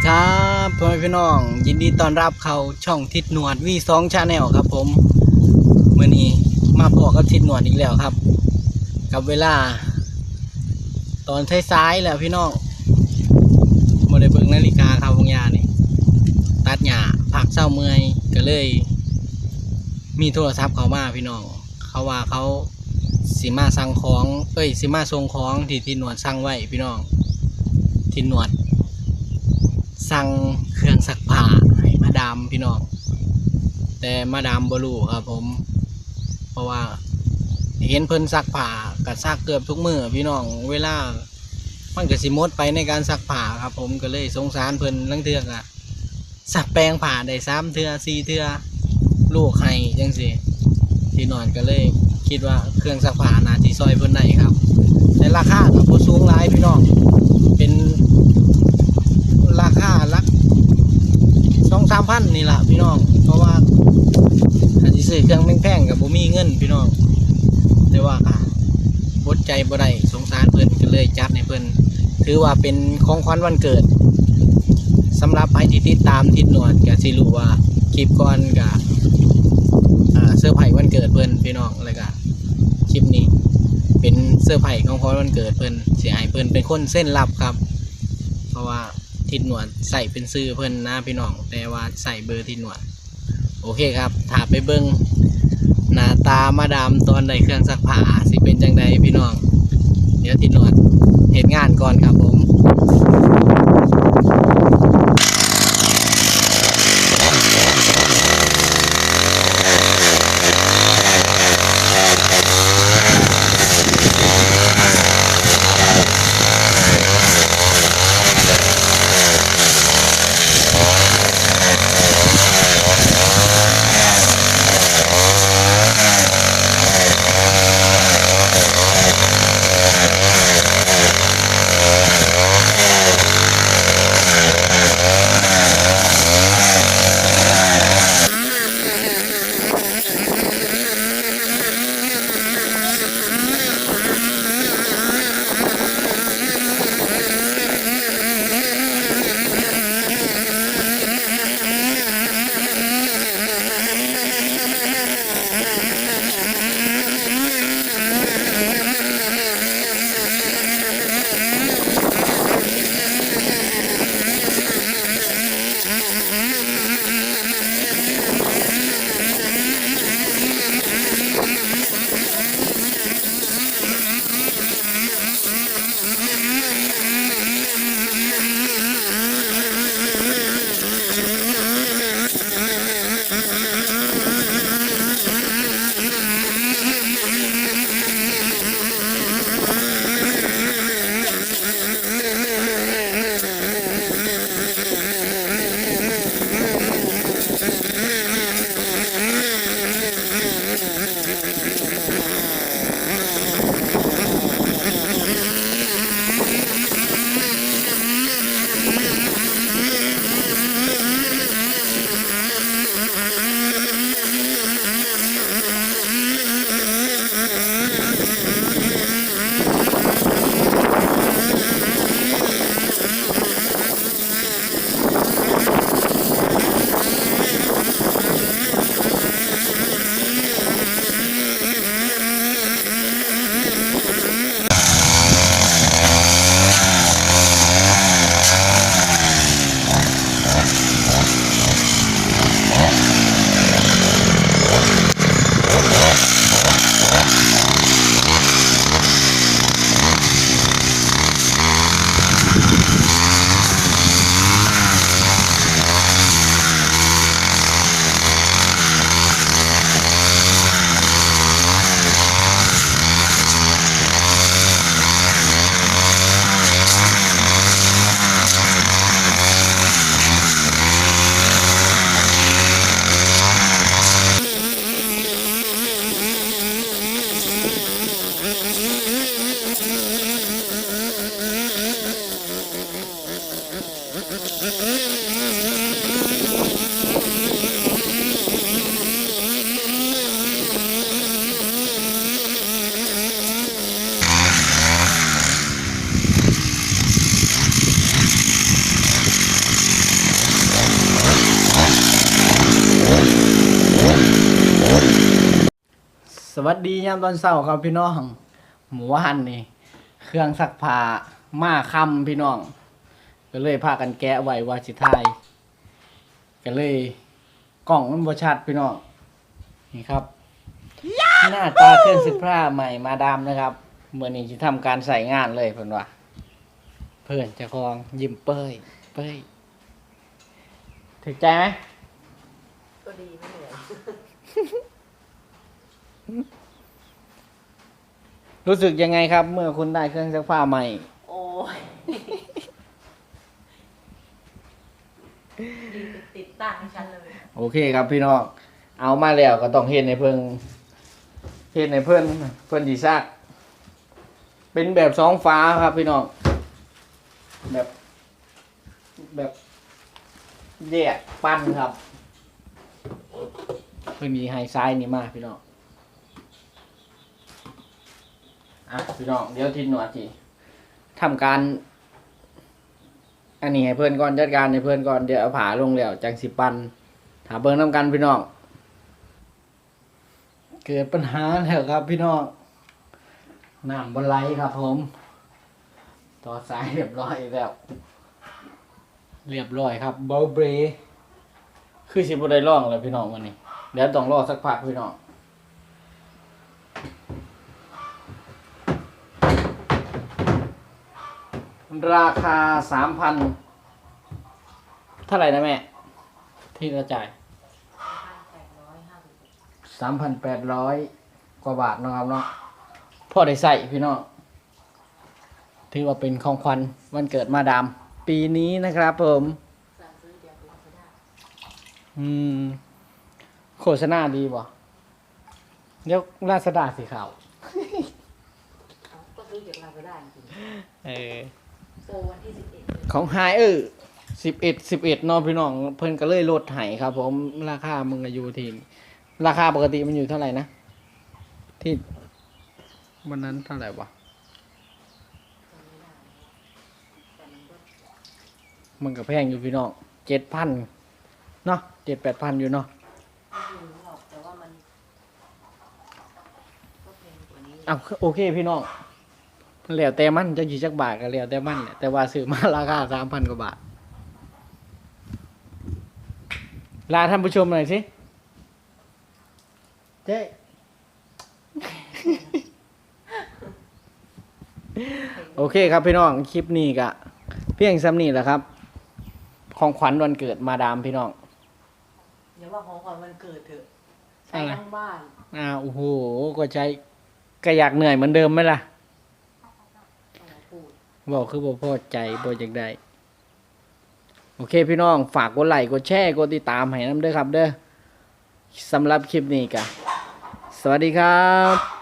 ดีครับพ่อแม่พี่น้อง ยินดีต้อนรับเข้าช่องทิศหนวดวีสองชาแนลครับ ผมเมื่อนี้มาพบกับทิศหนวดอีกแล้วครับ กับเวลา ตอนท้ายๆแล้วพี่น้องโมได้เบิ่งนาฬิกาครับวงยานี่ตัดหญ้าผักเศร้าเมื่อยก็เลย มีโทรศัพท์เขามาพี่น้องเขาว่าเขาสิมาสั่งของเอ้ยสิมาส่งของที่ทิศหนวดสั่งไว้พี่น้องทิศหนวด สั่งเครื่องซักผ้าให้มาดามพี่น้อง แต่มาดามบรูครับผม เพราะว่าเห็นเพิ่นซักผ้ากับซักเกือบทุกมือพี่น้องเวลามันก็สิมดไปในการซักผ้าครับ ผมก็เลยสงสารเพิ่นลังเทือกอะซักแปรงผ้าได้สามเทือสี่เทือลูกให้จังสิที่นอนก็เลยคิดว่าเครื่องซักผ้านาทีซอยเพิ่นได้ครับ ในราคาก็บ่สูงหลายพี่น้องเป็น ราคาลักสองสามพันนี่แหละพี่น้อง เพราะว่าถ้าสิซื้อเครื่องแพงๆกับบ่มีเงินพี่น้อง แต่ว่าค่ะบดใจบ่ได้สงสารเพิ่อนก็เลยจัดให้เพิ่อนถือว่าเป็นของขวัญวันเกิดสำหรับใครที่ติดตามทิศหนวดก็สิรูว่าคลิปก่อนกับเสื้อร์ไผ่วันเกิดเพิ่อนพี่น้องแล้วก็คลิปนี้ เป็นเสื้อร์ไผ่ของขวัญวันเกิดเพิ่อนเสิให้เพิ่อนเป็นคนเส้นรับครับ เพราะว่า ทิศหนวดใส่เป็นซื้อเพื่อนนะพี่น้อง แต่ว่าใส่เบอร์ทิศหนวด โอเคครับถาไปเบิ้งหน้าตามาดามตอนใดเครื่องซักผ้าสิเป็นจังใดพี่น้อง เดี๋ยวทิศหนวดเหตุงานก่อนครับผม สวัสดียามตอนเช้าครับพี่น้อง หมูหันนี่ เครื่องซักผ้ามาคำพี่น้อง ก็เลยพากันแกะไว้ว่าสิทาย ก็เลยกล่องมันบ่ชัดพี่น้องนี่ครับ หน้าตาเครื่องซักผ้าใหม่มาดามนะครับเมื่อนี้จะทำการใส่งานเลยเพิ่นว่า เพื่อนเจะคองยิ้มเป้ยเป้ยถึกใจไหมก็ดีไม่เหนื่อยรู้สึกยังไงครับ เมื่อคุณได้เครื่องซักผ้าใหม่ โอ้ย ติดตั้งให้ฉันเลยโอเคครับพี่น้องเอามาแล้วก็ต้องเฮ็ดในเพิ่งเฮ็ดในเพิ่นเพิ่นดีซัก เป็นแบบสองฟ้าครับพี่น้องแบบ แบบแยกปั้นครับเพิ่นมีไฮไซด์นี่มากพี่น้องอะพี่น้องเดี๋ยวทินหนวดทีทำการ อันนี้ให้เพื่อนก่อนจัดการให้เพื่อนก่อนเดี๋ยวเอาผาลงแล้วจังสิปันถามเบิ่งน้ำกันพี่น้องเกิดปัญหาแล้วครับ พี่น้องน้ำบนไหลครับผม ต่อสายเรียบร้อยแล้ว เรียบร้อยครับเบลเบรคือสิบได้ร่องเลยพี่น้องวันนี้เดี๋ยวต้องรอสักพักพี่น้อง ราคาสามพันเท่าไหร่นะแม่ ที่เราจ่ายแปดร้อยห้าสิบสามพันแปดร้อยกว่าบาทเนาะครับเนาะพ่อได้ใส่พี่น้องถือว่าเป็นของขวัญวันเกิดมาดาม ปีนี้นะครับผมสั่งซื้อเดี๋ยวดูก็ได้อืมโฆษณาดีบ่เดี๋ยวราษดาสีขาวเอาก็ซื้อเดี๋ยวเราก็ได้จริง เออๆโปรวันที่สิบเอ็ดของไฮเออร์สิบเอ็ดสิบเอ็ดนอพี่น้องเพิ่นก็เลยลดให้ครับ ผมราคามึงอายุทีราคาปกติมันอยู่เท่าไหร่นะ ที่วันนั้นเท่าไหร่วะแต่มันก็มันก็แพงอยู่พี่น้องเจ็ดพันเนาะเจ็ดแปดพันอยู่เนาะไม่ถึงหรอกแต่ว่ามันก็แพงกว่านี้เอาโอเคพี่น้อง แล้วแต่มันจะกี่จักบาทก็แล้วแต่มันแหละแต่ว่าซื้อมาราคาสามพันกว่าบาท ลาท่านผู้ชมหน่อยสิ เจ๊ โอเคครับพี่น้องคลิปนี้กะเพียงซ้ำนี่แหละครับ ของขวัญวันเกิดมาดามพี่น้องอย่าว่าของขวัญวันเกิดเถอะ ใช้อะไรทั้งบ้าน อ่าโอ้โหก็ใจก็อยากเหนื่อยเหมือนเดิมไหมล่ะต้องมาพูด บอกคือบ่พอใจบ่อยากได้โอเคพี่น้องฝากกดไลค์กดแชร์กดติดตามให้น้ำเด้อครับเด้อสำหรับคลิปนี้กันสวัสดีครับ